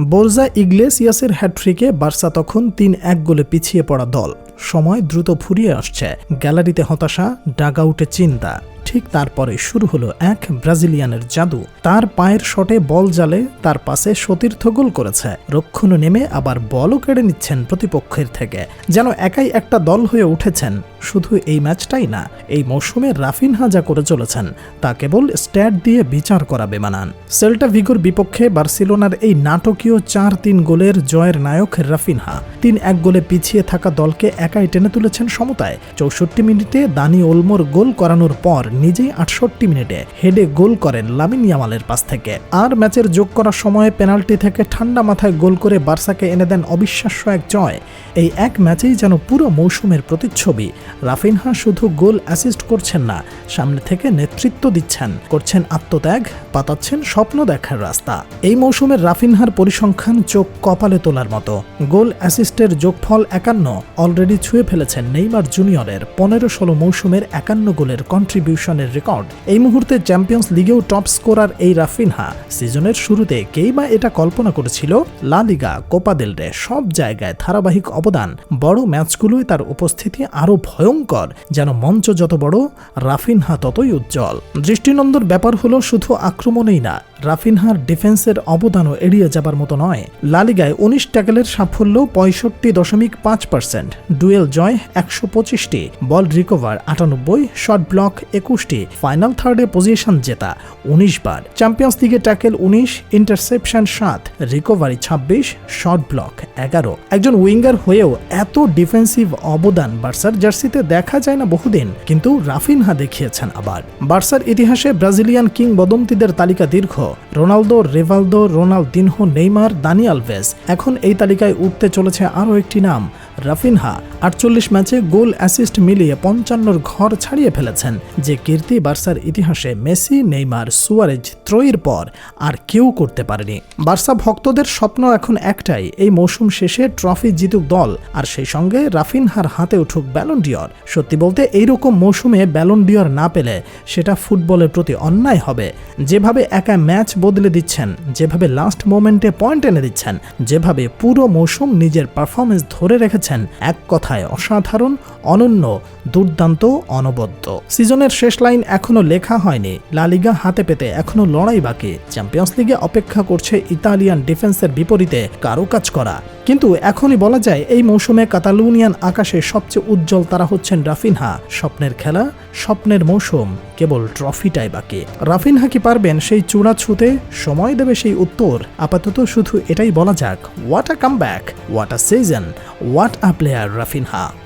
বোরজা ইগলেসিয়াসের হ্যাট্রিকে Barca তখন তিন এক গোলে পিছিয়ে পড়া দল। সময় দ্রুত ফুরিয়ে আসছে। গ্যালারিতে হতাশা ডাগাউটে চিন্তা। ঠিক তারপরে শুরু হলো এক ব্রাজিলিয়ানের জাদু। তার পায়ের শটে বল জালে তার পাশে সতীর্থ গোল করেছে। রক্ষণ নেমে আবার বলও কেড়ে নিচ্ছেন প্রতিপক্ষের থেকে। যেন একাই একটা দল হয়ে উঠেছেন। শুধু এই ম্যাচটাই না, এই মৌসুমে রাফিনহা যা করে চলেছেন, তা কেবল স্ট্যাট দিয়ে বিচার করা বেমানান সেল্টা ভিগোর বিপক্ষে বার্সেলোনার এই নাটকীয় চার তিন গোলের জয়ের নায়ক রাফিনহা। তিন এক গোলে পিছিয়ে থাকা দলকে একাই টেনে তুলেছেন সমতায়। চৌষট্টি মিনিটে দানি ওলমোর গোল করানোর পর নিজেই আটষট্টি মিনিটে হেডে গোল করেন লামিন ইয়ামালের পাস থেকে। আর ম্যাচের যোগ করার সময় পেনাল্টি থেকে ঠান্ডা মাথায় গোল করে বার্সাকে এনে দেন অবিশ্বাস্য এক জয়। এই এক ম্যাচেই যেন পুরো মৌসুমের প্রতিচ্ছবি। রাফিনহা শুধু গোল অ্যাসিস্ট করছেন না, সামনে থেকে নেতৃত্ব দিচ্ছেন। করছেন আত্মত্যাগ, পাতাচ্ছেন স্বপ্ন দেখার রাস্তা। এই মৌসুমের রাফিনহার পরিসংখ্যান চোখ কপালে তোলার মতো। গোল অ্যাসিস্টের যোগফল একান্ন অলরেডি ছুঁয়ে ফেলেছেন নেইমার জুনিয়রের। পনেরো ষোলো মৌসুমের একান্ন গোলের কন্ট্রিবিউশনের রেকর্ড। এই মুহূর্তে চ্যাম্পিয়ন্স লিগেও টপ স্কোরার এই রাফিনহা সিজনের শুরুতে কেই বা এটা কল্পনা করেছিল? লা লিগা, কোপা দেল রে, সব জায়গায় ধারাবাহিক অবদান। বড় ম্যাচগুলোয় তার উপস্থিতি আরও ভয়ঙ্কর, যেন মঞ্চ যত বড়, রাফিনহা ততই উজ্জ্বল। দৃষ্টিনন্দর ব্যাপার হলো শুধু আক্রমণেই না রাফিনহার ডিফেন্সের অবদানও এড়িয়ে যাবার মতো নয়। লালিগায় উনিশ ট্যাকেলের সাফল্য পঁয়ষট্টি দশমিক পাঁচ পার্সেন্ট। ডুয়েল জয় একশো পঁচিশটি। বল রিকভার আটানব্বই, শট ব্লক একুশটি। ফাইনাল থার্ডে পজিশন জেতা উনিশ বার। চ্যাম্পিয়ন্স লিগে ট্যাকেল উনিশ, ইন্টারসেপশন সাত, রিকভারি ছাব্বিশ, শট ব্লক এগারো। একজন উইঙ্গার হয়েও এত ডিফেন্সিভ অবদান বার্সার জার্সিতে দেখা যায় না বহুদিন, কিন্তু রাফিনহা দেখিয়েছেন আবার। বার্সার ইতিহাসে ব্রাজিলিয়ান কিংবদন্তিদের তালিকা দীর্ঘ। Ronaldo Rivaldo Ronaldinho Neymar Dani Alves. এখন এই তালিকায় উঠতে চলেছে আরও একটি নাম। রাফিনহা আটচল্লিশ ম্যাচে গোল অ্যাসিস্ট মিলিয়ে পঞ্চান্নর ঘর ছাড়িয়ে ফেলেছেন, যে কীর্তি বার্সার ইতিহাসে মেসি, নেইমার, সুয়ারেজ ত্রয়ীর পর আর কেউ করতে পারেনি। বার্সা ভক্তদের স্বপ্ন এখন একটাই, এই মৌসুম শেষে ট্রফি জিতুক দল, আর সেই সঙ্গে রাফিনহার হাতে উঠুক ব্যালন ডিওর সত্যি বলতে, এইরকম মৌসুমে ব্যালন ডিওর না পেলে সেটা ফুটবলের প্রতি অন্যায় হবে। যেভাবে একা ম্যাচ বদলে দিচ্ছেন, যেভাবে লাস্ট মোমেন্টে পয়েন্ট এনে দিচ্ছেন, যেভাবে পুরো মৌসুম নিজের পারফরমেন্স ধরে রেখেছেন এক কথায় অসাধারণ, অনন্য, দুর্দান্ত, অনবদ্য। সিজনের শেষ লাইন এখনও লেখা হয়নি। লালিগা হাতে পেতে এখনও লড়াই বাকি। চ্যাম্পিয়ন্স লিগে অপেক্ষা করছে ইতালিয়ান ডিফেন্সের বিপরীতে কারও কাজ করা। কিন্তু এখনই বলা যায়, এই মৌসুমে কাতালুনিয়ান আকাশে সবচেয়ে উজ্জ্বল তারা হচ্ছেন রাফিনহা। স্বপ্নের খেলা, স্বপ্নের মৌসুম, কেবল ট্রফিটাই বাকি। রাফিনহা কি পারবেন সেই চূড়া ছুতে? সময় দেবে সেই উত্তর। আপাতত শুধু এটাই বলা যাক। What a comeback what a season what a player Raphinha